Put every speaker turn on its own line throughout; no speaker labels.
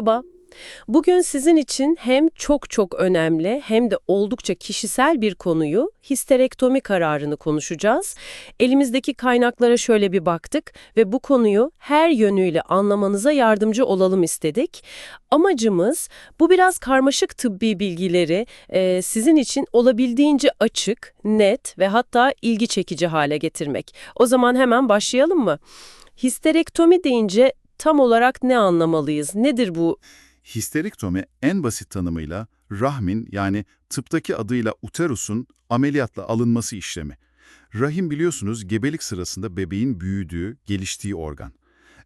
Merhaba. Bugün sizin için hem çok çok önemli hem de oldukça kişisel bir konuyu histerektomi kararını konuşacağız. Elimizdeki kaynaklara şöyle bir baktık ve bu konuyu her yönüyle anlamanıza yardımcı olalım istedik. Amacımız bu biraz karmaşık tıbbi bilgileri e, sizin için olabildiğince açık, net ve hatta ilgi çekici hale getirmek. O zaman hemen başlayalım mı? Histerektomi deyince tam olarak ne anlamalıyız? Nedir bu
Histerektomi en basit tanımıyla rahmin yani tıptaki adıyla uterusun ameliyatla alınması işlemi. Rahim biliyorsunuz gebelik sırasında bebeğin büyüdüğü, geliştiği organ.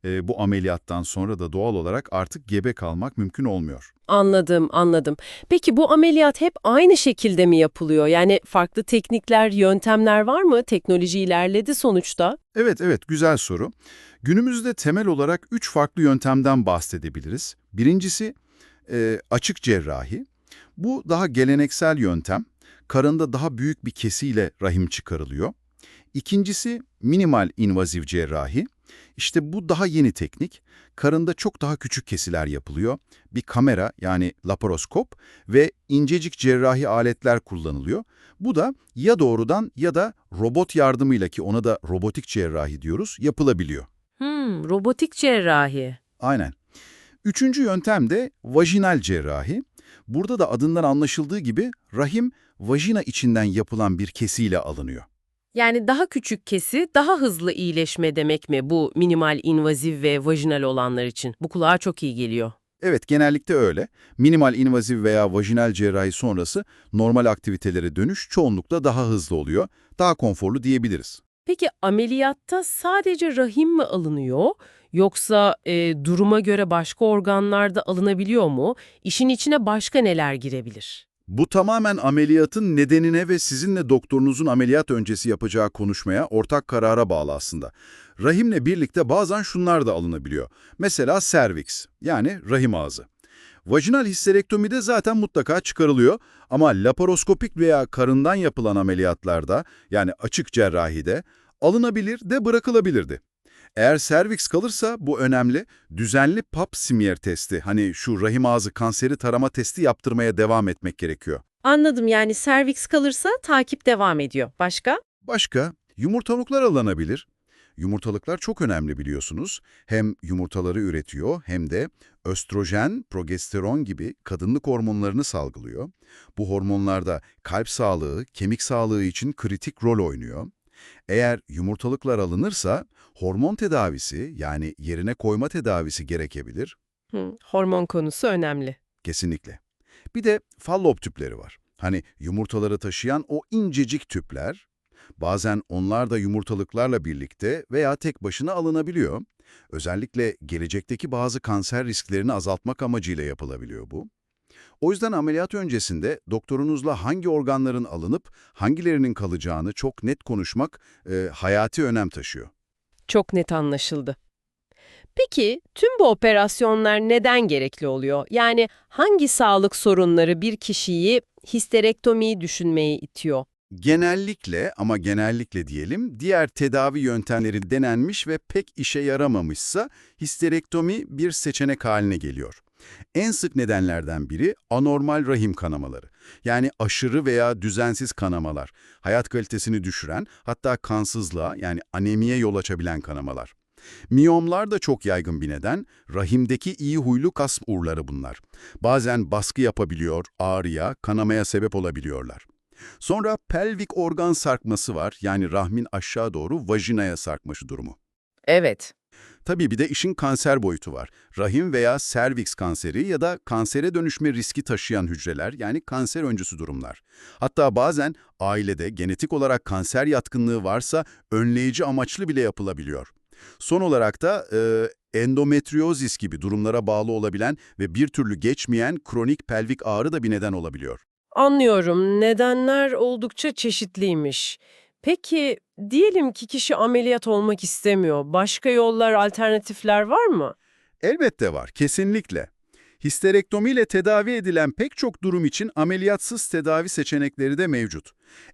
Ee, bu ameliyattan sonra da doğal olarak artık gebe kalmak mümkün olmuyor.
Anladım, anladım. Peki bu ameliyat hep aynı şekilde mi yapılıyor? Yani farklı teknikler, yöntemler var mı? Teknoloji ilerledi sonuçta.
Evet, evet, güzel soru. Günümüzde temel olarak üç farklı yöntemden bahsedebiliriz. Birincisi e, açık cerrahi. Bu daha geleneksel yöntem. Karında daha büyük bir kesiyle rahim çıkarılıyor. İkincisi minimal invaziv cerrahi. İşte bu daha yeni teknik. Karında çok daha küçük kesiler yapılıyor. Bir kamera yani laparoskop ve incecik cerrahi aletler kullanılıyor. Bu da ya doğrudan ya da robot yardımıyla ki ona da robotik cerrahi diyoruz yapılabiliyor.
Hmm, robotik cerrahi.
Aynen. Üçüncü yöntem de vajinal cerrahi. Burada da adından anlaşıldığı gibi rahim vajina içinden yapılan bir kesiyle alınıyor.
Yani daha küçük kesi, daha hızlı iyileşme demek mi bu minimal invaziv ve vajinal olanlar için? Bu kulağa çok iyi geliyor.
Evet, genellikle öyle. Minimal invaziv veya vajinal cerrahi sonrası normal aktivitelere dönüş çoğunlukla daha hızlı oluyor. Daha konforlu diyebiliriz.
Peki ameliyatta sadece rahim mi alınıyor? Yoksa e, duruma göre başka organlar da alınabiliyor mu? İşin içine başka neler girebilir?
Bu tamamen ameliyatın nedenine ve sizinle doktorunuzun ameliyat öncesi yapacağı konuşmaya, ortak karara bağlı aslında. Rahimle birlikte bazen şunlar da alınabiliyor. Mesela serviks, yani rahim ağzı. Vajinal histerektomide zaten mutlaka çıkarılıyor ama laparoskopik veya karından yapılan ameliyatlarda, yani açık cerrahide, alınabilir de bırakılabilirdi. Eğer serviks kalırsa bu önemli, düzenli pap smear testi, hani şu rahim ağzı kanseri tarama testi yaptırmaya devam etmek gerekiyor.
Anladım yani serviks kalırsa takip devam ediyor. Başka?
Başka, yumurtalıklar alınabilir. Yumurtalıklar çok önemli biliyorsunuz. Hem yumurtaları üretiyor hem de östrojen, progesteron gibi kadınlık hormonlarını salgılıyor. Bu hormonlar da kalp sağlığı, kemik sağlığı için kritik rol oynuyor. Eğer yumurtalıklar alınırsa hormon tedavisi yani yerine koyma tedavisi gerekebilir.
Hı, hormon konusu önemli.
Kesinlikle. Bir de fallop tüpleri var. Hani yumurtaları taşıyan o incecik tüpler. Bazen onlar da yumurtalıklarla birlikte veya tek başına alınabiliyor. Özellikle gelecekteki bazı kanser risklerini azaltmak amacıyla yapılabiliyor bu. O yüzden ameliyat öncesinde doktorunuzla hangi organların alınıp hangilerinin kalacağını çok net konuşmak e, hayati önem taşıyor.
Çok net anlaşıldı. Peki tüm bu operasyonlar neden gerekli oluyor? Yani hangi sağlık sorunları bir kişiyi histerektomiyi düşünmeye itiyor?
Genellikle ama genellikle diyelim diğer tedavi yöntemleri denenmiş ve pek işe yaramamışsa histerektomi bir seçenek haline geliyor. En sık nedenlerden biri anormal rahim kanamaları. Yani aşırı veya düzensiz kanamalar, hayat kalitesini düşüren hatta kansızlığa yani anemiye yol açabilen kanamalar. Miyomlar da çok yaygın bir neden, rahimdeki iyi huylu kas uğurları bunlar. Bazen baskı yapabiliyor, ağrıya, kanamaya sebep olabiliyorlar. Sonra pelvik organ sarkması var, yani rahmin aşağı doğru vajinaya sarkması durumu.
Evet.
Tabii bir de işin kanser boyutu var. Rahim veya serviks kanseri ya da kansere dönüşme riski taşıyan hücreler yani kanser öncüsü durumlar. Hatta bazen ailede genetik olarak kanser yatkınlığı varsa önleyici amaçlı bile yapılabiliyor. Son olarak da e, endometriozis gibi durumlara bağlı olabilen ve bir türlü geçmeyen kronik pelvik ağrı da bir neden olabiliyor.
Anlıyorum. Nedenler oldukça çeşitliymiş. Peki diyelim ki kişi ameliyat olmak istemiyor. Başka yollar, alternatifler var mı?
Elbette var, kesinlikle. Histerektomiyle tedavi edilen pek çok durum için ameliyatsız tedavi seçenekleri de mevcut.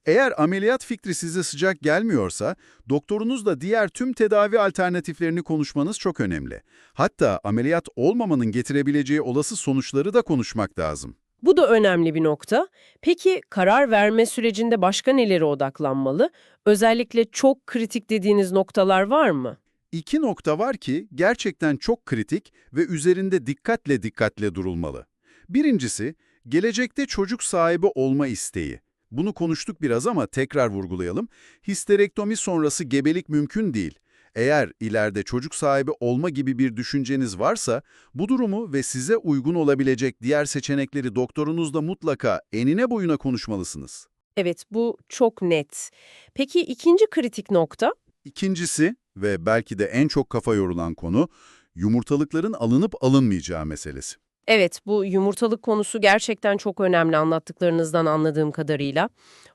Eğer ameliyat fikri size sıcak gelmiyorsa, doktorunuzla diğer tüm tedavi alternatiflerini konuşmanız çok önemli. Hatta ameliyat olmamanın getirebileceği olası sonuçları da konuşmak lazım.
Bu da önemli bir nokta. Peki karar verme sürecinde başka nelere odaklanmalı? Özellikle çok kritik dediğiniz noktalar var mı?
İki nokta var ki gerçekten çok kritik ve üzerinde dikkatle dikkatle durulmalı. Birincisi, gelecekte çocuk sahibi olma isteği. Bunu konuştuk biraz ama tekrar vurgulayalım. Histerektomi sonrası gebelik mümkün değil. Eğer ileride çocuk sahibi olma gibi bir düşünceniz varsa, bu durumu ve size uygun olabilecek diğer seçenekleri doktorunuzla mutlaka enine boyuna konuşmalısınız.
Evet, bu çok net. Peki ikinci kritik nokta?
İkincisi ve belki de en çok kafa yorulan konu, yumurtalıkların alınıp alınmayacağı meselesi.
Evet, bu yumurtalık konusu gerçekten çok önemli anlattıklarınızdan anladığım kadarıyla.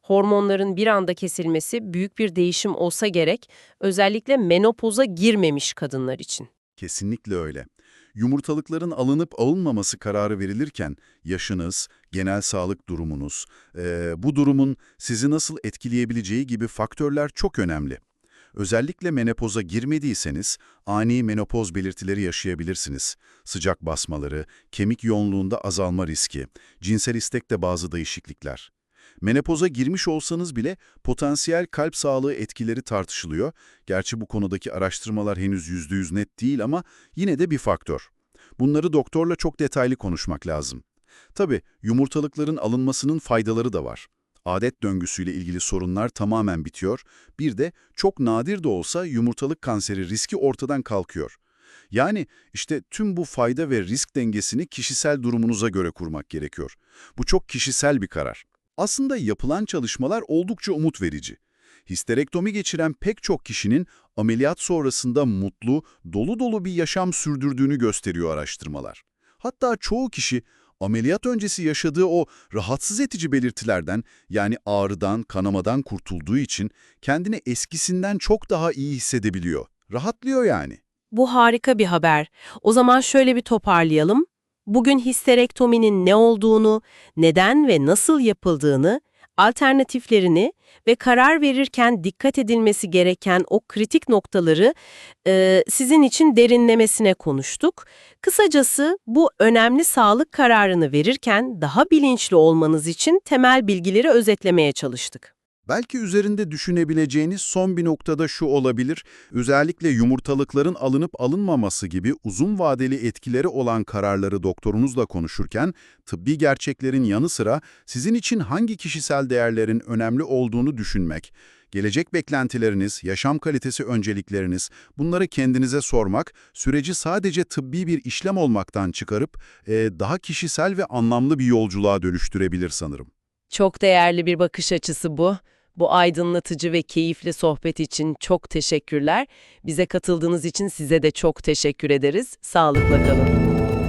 Hormonların bir anda kesilmesi büyük bir değişim olsa gerek, özellikle menopoza girmemiş kadınlar için.
Kesinlikle öyle. Yumurtalıkların alınıp alınmaması kararı verilirken yaşınız, genel sağlık durumunuz, eee, bu durumun sizi nasıl etkileyebileceği gibi faktörler çok önemli. Özellikle menopoza girmediyseniz ani menopoz belirtileri yaşayabilirsiniz. Sıcak basmaları, kemik yoğunluğunda azalma riski, cinsel istekte bazı değişiklikler. Menopoza girmiş olsanız bile potansiyel kalp sağlığı etkileri tartışılıyor. Gerçi bu konudaki araştırmalar henüz %100 net değil ama yine de bir faktör. Bunları doktorla çok detaylı konuşmak lazım. Tabii yumurtalıkların alınmasının faydaları da var. Adet döngüsüyle ilgili sorunlar tamamen bitiyor. Bir de çok nadir de olsa yumurtalık kanseri riski ortadan kalkıyor. Yani işte tüm bu fayda ve risk dengesini kişisel durumunuza göre kurmak gerekiyor. Bu çok kişisel bir karar. Aslında yapılan çalışmalar oldukça umut verici. Histerektomi geçiren pek çok kişinin ameliyat sonrasında mutlu, dolu dolu bir yaşam sürdürdüğünü gösteriyor araştırmalar. Hatta çoğu kişi ameliyat öncesi yaşadığı o rahatsız edici belirtilerden yani ağrıdan, kanamadan kurtulduğu için kendini eskisinden çok daha iyi hissedebiliyor. Rahatlıyor yani.
Bu harika bir haber. O zaman şöyle bir toparlayalım. Bugün histerektominin ne olduğunu, neden ve nasıl yapıldığını, alternatiflerini ve karar verirken dikkat edilmesi gereken o kritik noktaları e, sizin için derinlemesine konuştuk. Kısacası bu önemli sağlık kararını verirken daha bilinçli olmanız için temel bilgileri özetlemeye çalıştık.
Belki üzerinde düşünebileceğiniz son bir noktada şu olabilir, özellikle yumurtalıkların alınıp alınmaması gibi uzun vadeli etkileri olan kararları doktorunuzla konuşurken, tıbbi gerçeklerin yanı sıra sizin için hangi kişisel değerlerin önemli olduğunu düşünmek, gelecek beklentileriniz, yaşam kalitesi öncelikleriniz, bunları kendinize sormak, süreci sadece tıbbi bir işlem olmaktan çıkarıp e, daha kişisel ve anlamlı bir yolculuğa dönüştürebilir sanırım.
Çok değerli bir bakış açısı bu. Bu aydınlatıcı ve keyifli sohbet için çok teşekkürler. Bize katıldığınız için size de çok teşekkür ederiz. Sağlıkla kalın.